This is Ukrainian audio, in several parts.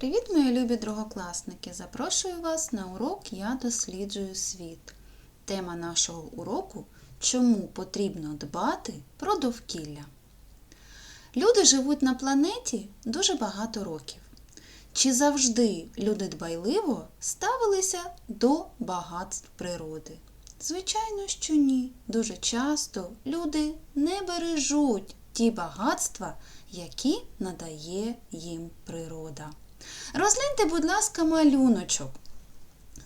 Привіт, мої любі другокласники! Запрошую вас на урок Я досліджую світ. Тема нашого уроку Чому потрібно дбати про довкілля. Люди живуть на планеті дуже багато років. Чи завжди люди дбайливо ставилися до багатств природи? Звичайно, що ні. Дуже часто люди не бережуть ті багатства, які надає їм природа. Розгляньте, будь ласка, малюночок.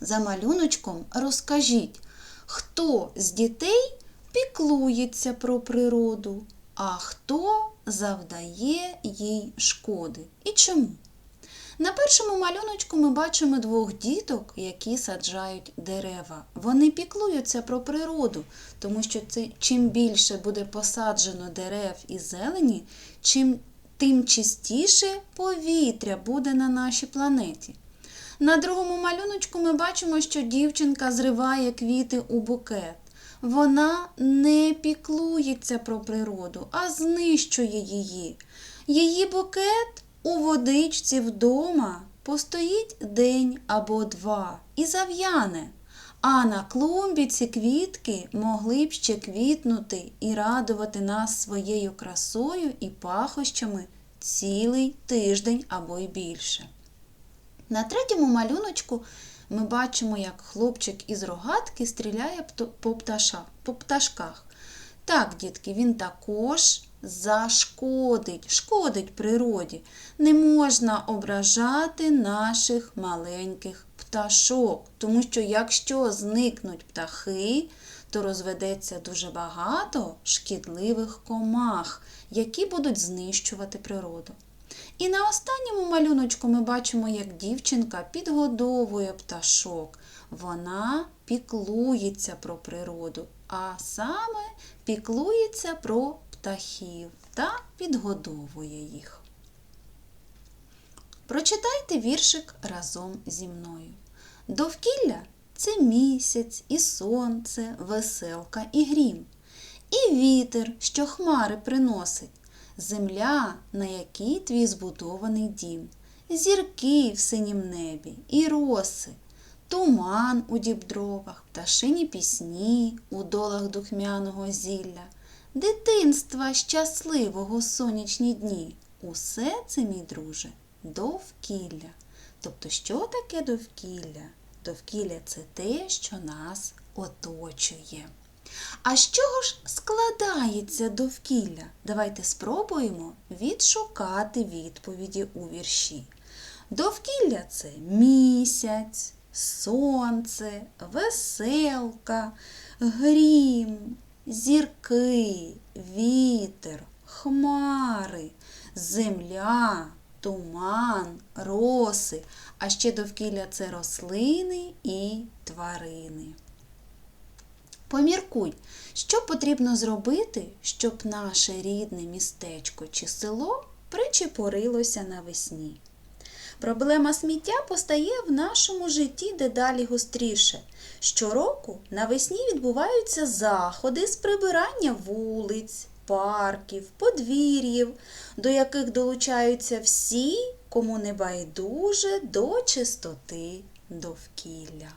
За малюночком розкажіть, хто з дітей піклується про природу, а хто завдає їй шкоди. І чому? На першому малюночку ми бачимо двох діток, які саджають дерева. Вони піклуються про природу, тому що це, чим більше буде посаджено дерев і зелені, чим тим чистіше повітря буде на нашій планеті. На другому малюночку ми бачимо, що дівчинка зриває квіти у букет. Вона не піклується про природу, а знищує її. Її букет у водичці вдома постоїть день або два і зав'яне. А на клумбі ці квітки могли б ще квітнути і радувати нас своєю красою і пахощами цілий тиждень або й більше. На третьому малюночку ми бачимо, як хлопчик із рогатки стріляє по, пташа, по пташках. Так, дітки, він також зашкодить, шкодить природі. Не можна ображати наших маленьких пташок, тому що якщо зникнуть птахи, то розведеться дуже багато шкідливих комах, які будуть знищувати природу. І на останньому малюночку ми бачимо, як дівчинка підгодовує пташок. Вона піклується про природу, а саме піклується про птахів та підгодовує їх. Прочитайте віршик разом зі мною. Довкілля це місяць, і сонце, веселка і грім, і вітер, що хмари приносить, земля, на якій твій збудований дім, зірки в синім небі, і роси, туман у дібдровах, пташині пісні у долах духмяного зілля, дитинства щасливого сонячні дні. Усе це, мій друже, довкілля. Тобто, що таке довкілля? Довкілля це те, що нас оточує. А з чого ж складається довкілля? Давайте спробуємо відшукати відповіді у вірші. Довкілля це місяць, сонце, веселка, грім, зірки, вітер, хмари, земля, туман, роси, а ще довкілля це рослини і тварини. Поміркуй, що потрібно зробити, щоб наше рідне містечко чи село причепорилося навесні. Проблема сміття постає в нашому житті дедалі гостріше. Щороку навесні відбуваються заходи з прибирання вулиць, парків, подвір'їв, до яких долучаються всі, кому не байдуже до чистоти довкілля.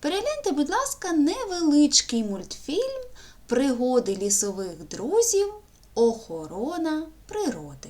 Перегляньте, будь ласка, невеличкий мультфільм Пригоди лісових друзів. Охорона природи.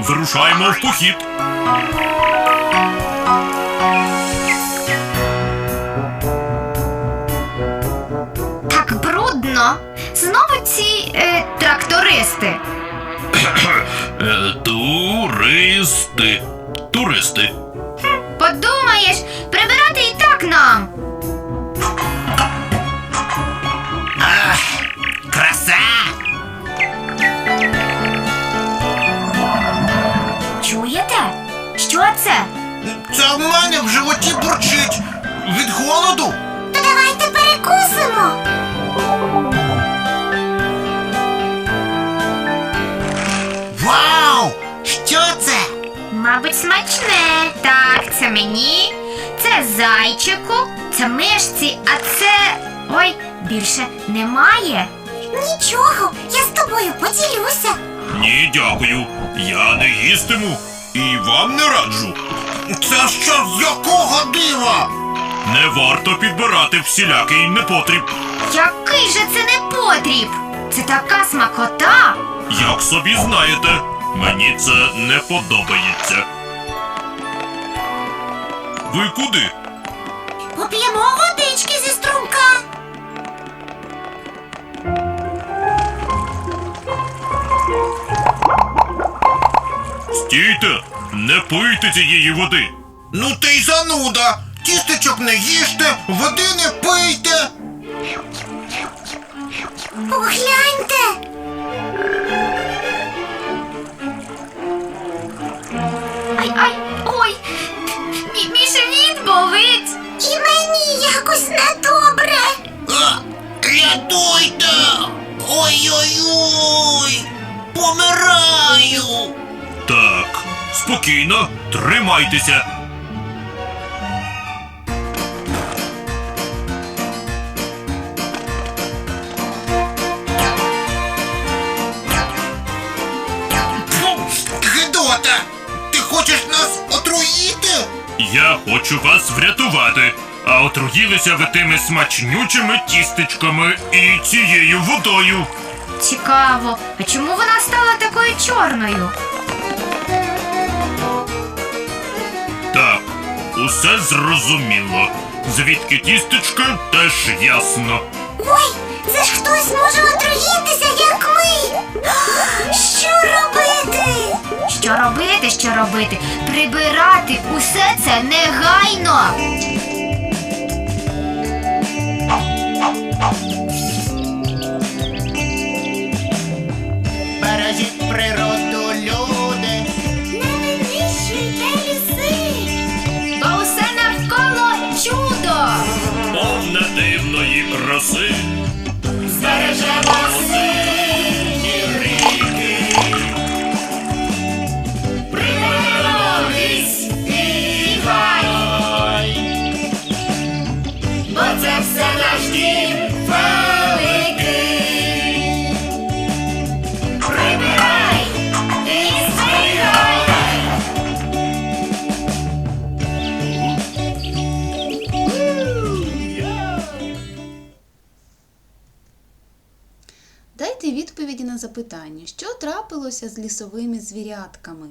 Вирушаємо в похід. Так брудно. Знову ці е, трактористи. Е, туристи. Туристи. Подумаєш, прибирати і так нам. А в мене в животі бурчить. Від голоду? То давайте перекусимо. Вау! Що це? Мабуть, смачне. Так, це мені, це зайчику, це мишці, а це. Ой, більше немає. Нічого, я з тобою поділюся. Ні, дякую. Я не їстиму і вам не раджу. Це що з якого дива? Не варто підбирати всілякий непотріб. Який же це не потріб? Це така смакота. Як собі знаєте, мені це не подобається. Ви куди? Поп'ємо водички зі струмка. Стійте! Не пийте цієї води! Ну ти й зануда! Тістечок не їжте, води не пийте! Погляньте. Ай, ай, ой, мій, мій живіт болить. І мені якось недобре. А, рятуйте! Ой-ой-ой! Помираю! Так, спокійно, тримайтеся. Фу, Гидота! Ти хочеш нас отруїти? Я хочу вас врятувати. А отруїлися ви тими смачнючими тістечками і цією водою. Цікаво, а чому вона стала такою чорною? Усе зрозуміло. Звідки тістечка теж ясно. Ой, це ж хтось може отруїтися, як ми. Що робити? Що робити, що робити? Прибирати усе це негайно. На запитання, що трапилося з лісовими звірятками.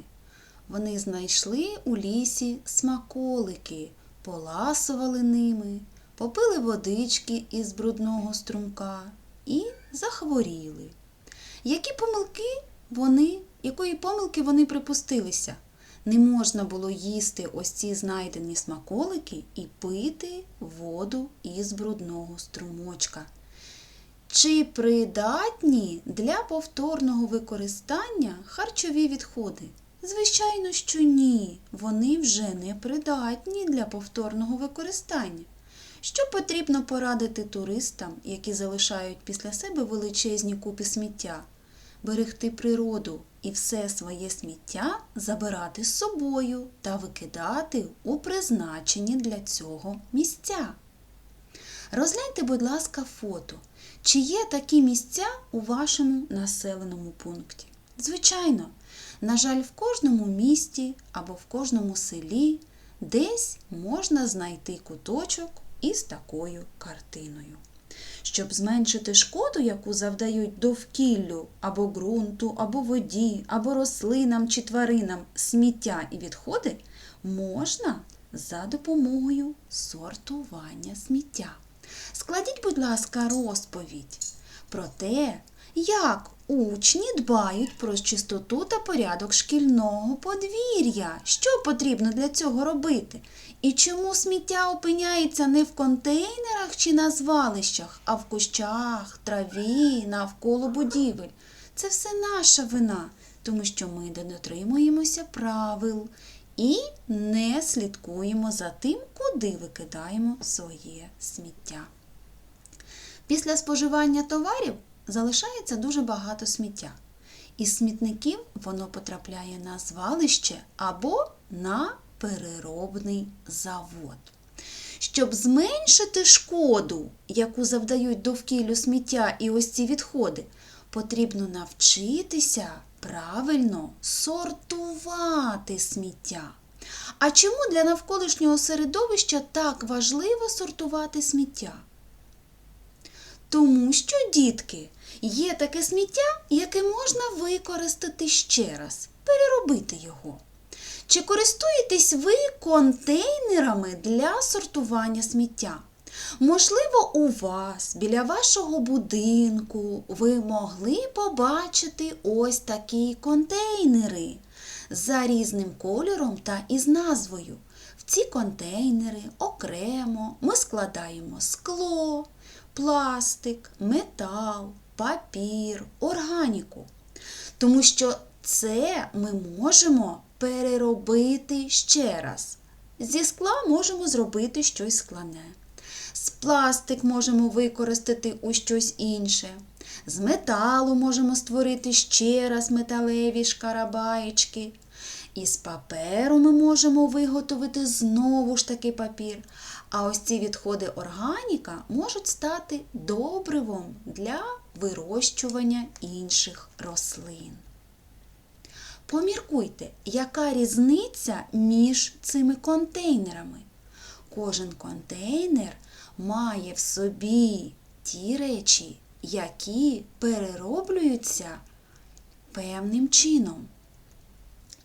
Вони знайшли у лісі смаколики, поласували ними, попили водички із брудного струмка і захворіли. Які помилки вони, якої помилки вони припустилися? Не можна було їсти ось ці знайдені смаколики і пити воду із брудного струмочка. Чи придатні для повторного використання харчові відходи? Звичайно, що ні. Вони вже не придатні для повторного використання. Що потрібно порадити туристам, які залишають після себе величезні купи сміття? Берегти природу і все своє сміття забирати з собою та викидати у призначені для цього місця. Розгляньте, будь ласка, фото. Чи є такі місця у вашому населеному пункті? Звичайно, на жаль, в кожному місті або в кожному селі десь можна знайти куточок із такою картиною. Щоб зменшити шкоду, яку завдають довкіллю або ґрунту, або воді, або рослинам чи тваринам сміття і відходи, можна за допомогою сортування сміття. Складіть, будь ласка, розповідь про те, як учні дбають про чистоту та порядок шкільного подвір'я. Що потрібно для цього робити? І чому сміття опиняється не в контейнерах чи на звалищах, а в кущах, траві, навколо будівель? Це все наша вина, тому що ми не дотримуємося правил і не слідкуємо за тим, куди викидаємо своє сміття. Після споживання товарів залишається дуже багато сміття. Із смітників воно потрапляє на звалище або на переробний завод. Щоб зменшити шкоду, яку завдають довкіллю сміття і ось ці відходи, потрібно навчитися правильно сортувати сміття. А чому для навколишнього середовища так важливо сортувати сміття? Тому що, дітки, є таке сміття, яке можна використати ще раз, переробити його. Чи користуєтесь ви контейнерами для сортування сміття? Можливо, у вас біля вашого будинку ви могли побачити ось такі контейнери за різним кольором та із назвою. В ці контейнери окремо ми складаємо скло, пластик, метал, папір, органіку. Тому що це ми можемо переробити ще раз. Зі скла можемо зробити щось скляне. З пластик можемо використати у щось інше. З металу можемо створити ще раз металеві шкарабаєчки. Із паперу ми можемо виготовити знову ж таки папір. А ось ці відходи органіка можуть стати добривом для вирощування інших рослин. Поміркуйте, яка різниця між цими контейнерами. Кожен контейнер має в собі ті речі, які перероблюються певним чином.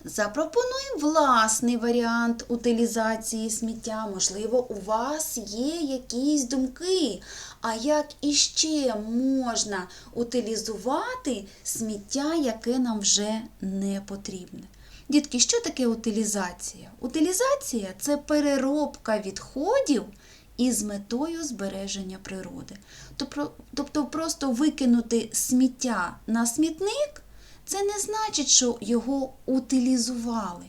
Запропонуй власний варіант утилізації сміття. Можливо, у вас є якісь думки, а як іще можна утилізувати сміття, яке нам вже не потрібне. Дітки, що таке утилізація? Утилізація це переробка відходів із метою збереження природи. Тобто, тобто просто викинути сміття на смітник це не значить, що його утилізували.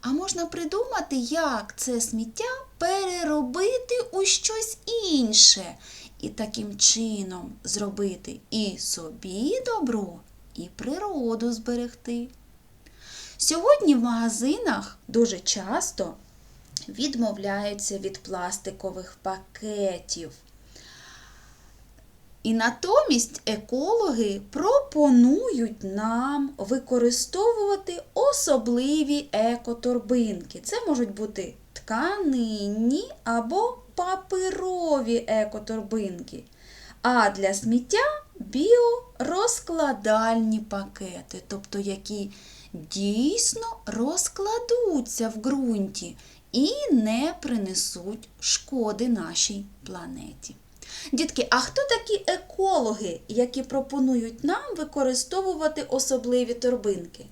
А можна придумати, як це сміття переробити у щось інше. І таким чином зробити і собі добро, і природу зберегти. Сьогодні в магазинах дуже часто відмовляються від пластикових пакетів. І натомість екологи пропонують нам використовувати особливі екоторбинки. Це можуть бути тканинні або паперові екоторбинки. А для сміття біорозкладальні пакети, тобто які дійсно розкладуться в ґрунті і не принесуть шкоди нашій планеті. Дітки, а хто такі екологи, які пропонують нам використовувати особливі торбинки?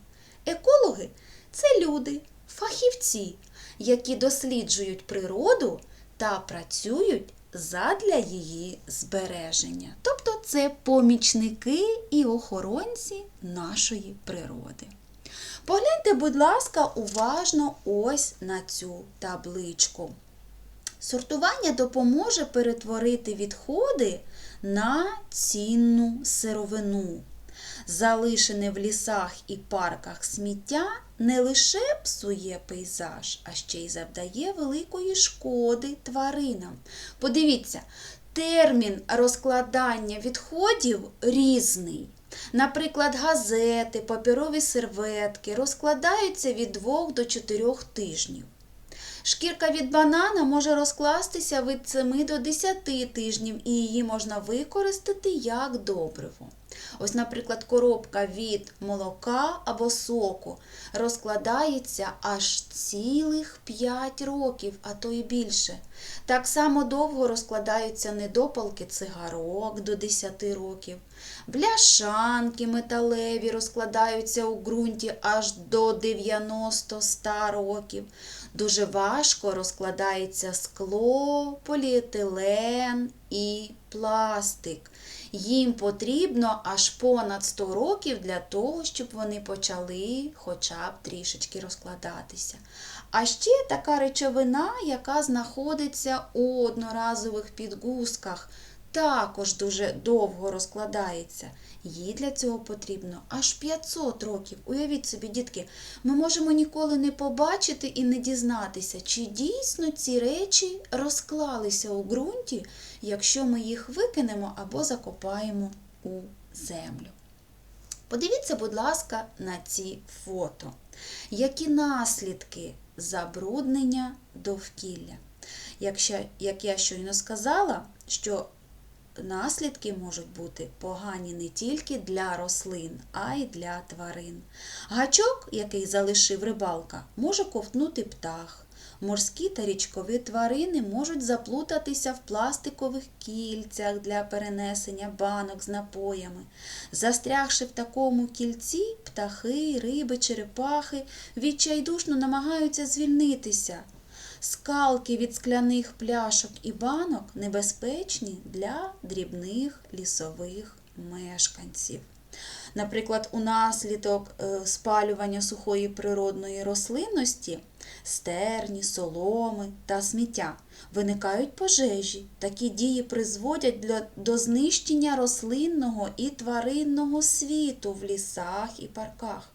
Екологи це люди, фахівці, які досліджують природу та працюють задля її збереження. Тобто це помічники і охоронці нашої природи. Погляньте, будь ласка, уважно ось на цю табличку. Сортування допоможе перетворити відходи на цінну сировину. Залишене в лісах і парках сміття не лише псує пейзаж, а ще й завдає великої шкоди тваринам. Подивіться, термін розкладання відходів різний. Наприклад, газети, паперові серветки розкладаються від 2 до 4 тижнів. Шкірка від банана може розкластися від 7 до 10 тижнів і її можна використати як добриво. Ось, наприклад, коробка від молока або соку розкладається аж цілих 5 років, а то і більше. Так само довго розкладаються недопалки цигарок до 10 років. Бляшанки металеві розкладаються у ґрунті аж до 90-100 років. Дуже важко розкладається скло, поліетилен і пластик. Їм потрібно аж понад 100 років для того, щоб вони почали хоча б трішечки розкладатися. А ще така речовина, яка знаходиться у одноразових підгузках, також дуже довго розкладається. Їй для цього потрібно аж 500 років. Уявіть собі, дітки, ми можемо ніколи не побачити і не дізнатися, чи дійсно ці речі розклалися у ґрунті, якщо ми їх викинемо або закопаємо у землю. Подивіться, будь ласка, на ці фото. Які наслідки забруднення довкілля? Як я щойно сказала, що наслідки можуть бути погані не тільки для рослин, а й для тварин. Гачок, який залишив рибалка, може ковтнути птах. Морські та річкові тварини можуть заплутатися в пластикових кільцях для перенесення банок з напоями. Застрягши в такому кільці, птахи, риби, черепахи відчайдушно намагаються звільнитися. Скалки від скляних пляшок і банок небезпечні для дрібних лісових мешканців. Наприклад, унаслідок е, спалювання сухої природної рослинності, стерні, соломи та сміття виникають пожежі. Такі дії призводять для- до знищення рослинного і тваринного світу в лісах і парках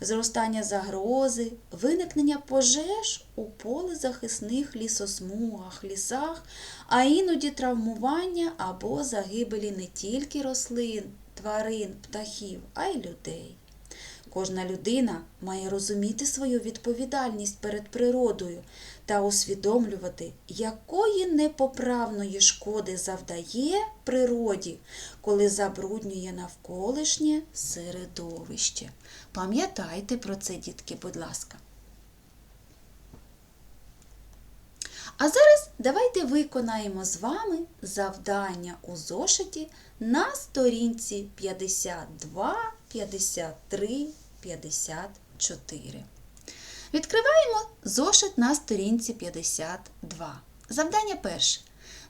зростання загрози, виникнення пожеж у полезахисних лісосмугах, лісах, а іноді травмування або загибелі не тільки рослин, тварин, птахів, а й людей. Кожна людина має розуміти свою відповідальність перед природою та усвідомлювати, якої непоправної шкоди завдає природі, коли забруднює навколишнє середовище. Пам'ятайте про це, дітки, будь ласка. А зараз давайте виконаємо з вами завдання у зошиті на сторінці 52, 53, 54. Відкриваємо зошит на сторінці 52. Завдання перше.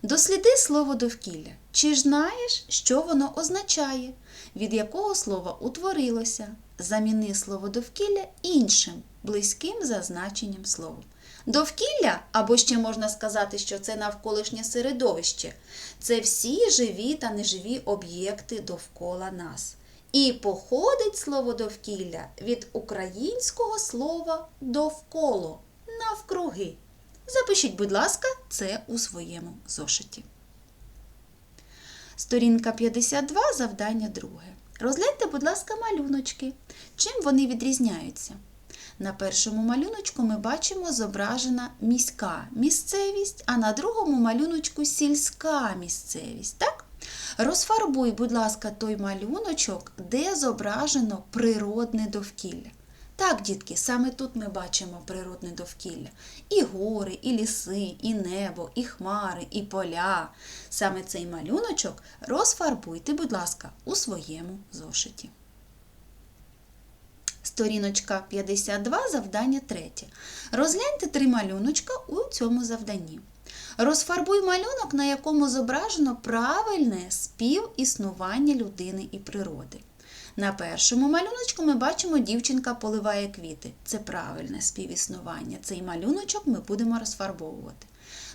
Досліди слово довкілля. Чи знаєш, що воно означає? Від якого слова утворилося? Заміни слово довкілля іншим, близьким за значенням словом. Довкілля, або ще можна сказати, що це навколишнє середовище, це всі живі та неживі об'єкти довкола нас. І походить слово довкілля від українського слова довколо навкруги. Запишіть, будь ласка, це у своєму зошиті. Сторінка 52, завдання друге. Розгляньте, будь ласка, малюночки. Чим вони відрізняються? На першому малюночку ми бачимо зображена міська місцевість, а на другому малюночку сільська місцевість. Так? Розфарбуй, будь ласка, той малюночок, де зображено природне довкілля. Так, дітки, саме тут ми бачимо природне довкілля. І гори, і ліси, і небо, і хмари, і поля. Саме цей малюночок розфарбуйте, будь ласка, у своєму зошиті. Сторіночка 52, завдання 3. Розгляньте три малюночка у цьому завданні. Розфарбуй малюнок, на якому зображено правильне співіснування людини і природи. На першому малюночку ми бачимо, дівчинка поливає квіти. Це правильне співіснування. Цей малюночок ми будемо розфарбовувати.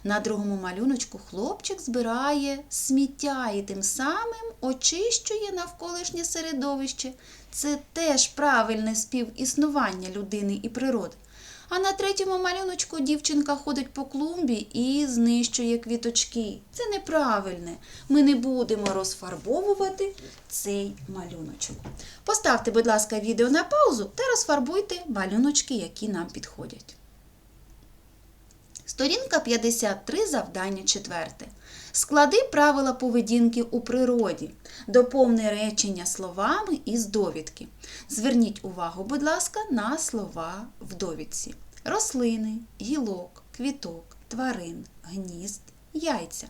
На другому малюночку хлопчик збирає сміття і тим самим очищує навколишнє середовище. Це теж правильне співіснування людини і природи. А на третьому малюночку дівчинка ходить по клумбі і знищує квіточки. Це неправильне. Ми не будемо розфарбовувати цей малюночок. Поставте, будь ласка, відео на паузу та розфарбуйте малюночки, які нам підходять. Сторінка 53, завдання 4. Склади правила поведінки у природі. Доповни речення словами із довідки. Зверніть увагу, будь ласка, на слова в довідці. Рослини, гілок, квіток, тварин, гнізд, яйця.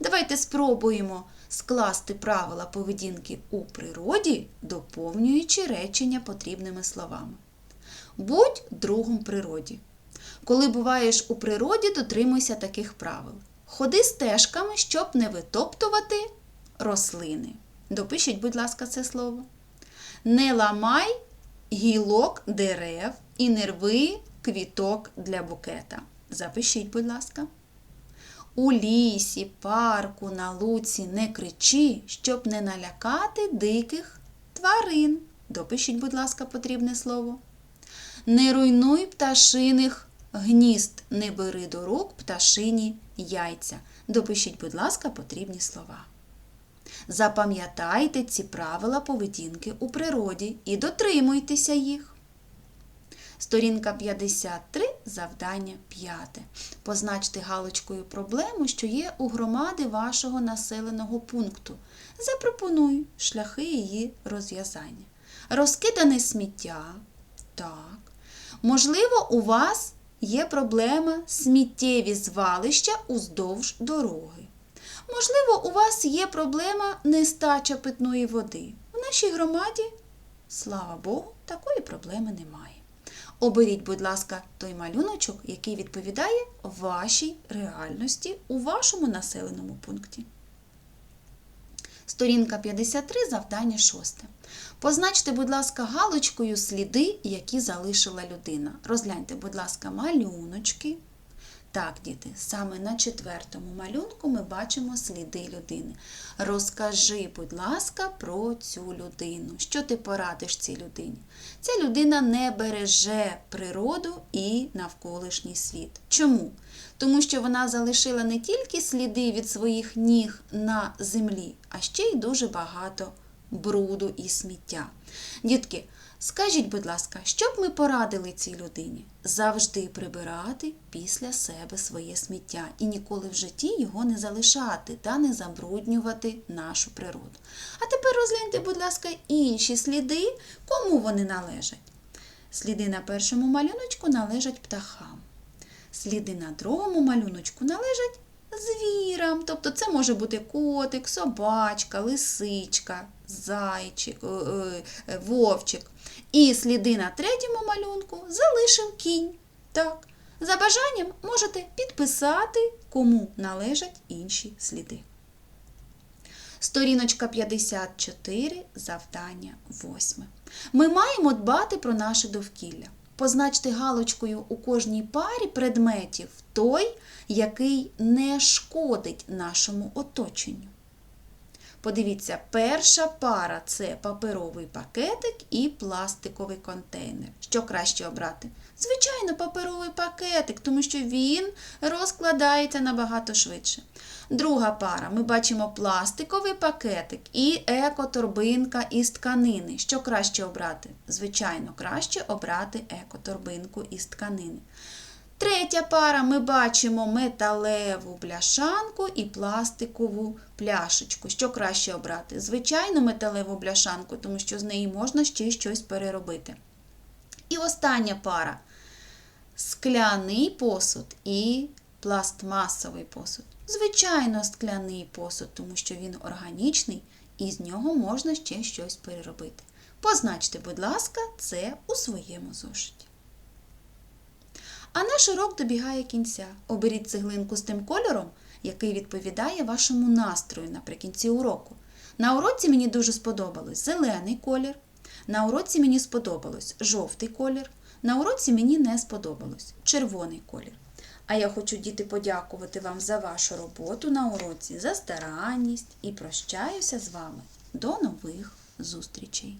Давайте спробуємо скласти правила поведінки у природі, доповнюючи речення потрібними словами. Будь другом природі. Коли буваєш у природі, дотримуйся таких правил. Ходи стежками, щоб не витоптувати рослини. Допишіть, будь ласка, це слово. Не ламай гілок дерев і не рви квіток для букета. Запишіть, будь ласка. У лісі, парку, на луці не кричи, щоб не налякати диких тварин. Допишіть, будь ласка, потрібне слово. Не руйнуй пташиних гнізд, не бери до рук пташині яйця. Допишіть, будь ласка, потрібні слова. Запам'ятайте ці правила поведінки у природі і дотримуйтеся їх. Сторінка 53, завдання 5. Позначте галочкою проблему, що є у громади вашого населеного пункту. Запропонуй шляхи її розв'язання. Розкидане сміття. Так. Можливо, у вас є проблема сміттєві звалища уздовж дороги. Можливо, у вас є проблема нестача питної води. В нашій громаді, слава Богу, такої проблеми немає. Оберіть, будь ласка, той малюночок, який відповідає вашій реальності у вашому населеному пункті. Сторінка 53, завдання 6. Позначте, будь ласка, галочкою сліди, які залишила людина. Розгляньте, будь ласка, малюночки. Так, діти, саме на четвертому малюнку ми бачимо сліди людини. Розкажи, будь ласка, про цю людину. Що ти порадиш цій людині? Ця людина не береже природу і навколишній світ. Чому? Тому що вона залишила не тільки сліди від своїх ніг на землі, а ще й дуже багато бруду і сміття. Дітки, скажіть, будь ласка, що б ми порадили цій людині? Завжди прибирати після себе своє сміття і ніколи в житті його не залишати та не забруднювати нашу природу. А тепер розгляньте, будь ласка, інші сліди, кому вони належать. Сліди на першому малюночку належать птахам. Сліди на другому малюночку належать звірам. Тобто це може бути котик, собачка, лисичка, зайчик, е, е, е, вовчик. І сліди на третьому малюнку залишив кінь. Так, за бажанням можете підписати, кому належать інші сліди. Сторіночка 54, завдання 8. Ми маємо дбати про наше довкілля. Позначте галочкою у кожній парі предметів той, який не шкодить нашому оточенню. Подивіться, перша пара це паперовий пакетик і пластиковий контейнер. Що краще обрати? Звичайно, паперовий пакетик, тому що він розкладається набагато швидше. Друга пара ми бачимо пластиковий пакетик і екоторбинка із тканини. Що краще обрати? Звичайно, краще обрати екоторбинку із тканини. Третя пара ми бачимо металеву бляшанку і пластикову пляшечку. Що краще обрати? Звичайно, металеву бляшанку, тому що з неї можна ще щось переробити. І остання пара скляний посуд і пластмасовий посуд. Звичайно, скляний посуд, тому що він органічний і з нього можна ще щось переробити. Позначте, будь ласка, це у своєму зошиті. А наш урок добігає кінця. Оберіть цеглинку з тим кольором, який відповідає вашому настрою наприкінці уроку. На уроці мені дуже сподобалось зелений колір. На уроці мені сподобалось жовтий колір. На уроці мені не сподобалось червоний колір. А я хочу, діти, подякувати вам за вашу роботу на уроці, за старанність і прощаюся з вами. До нових зустрічей!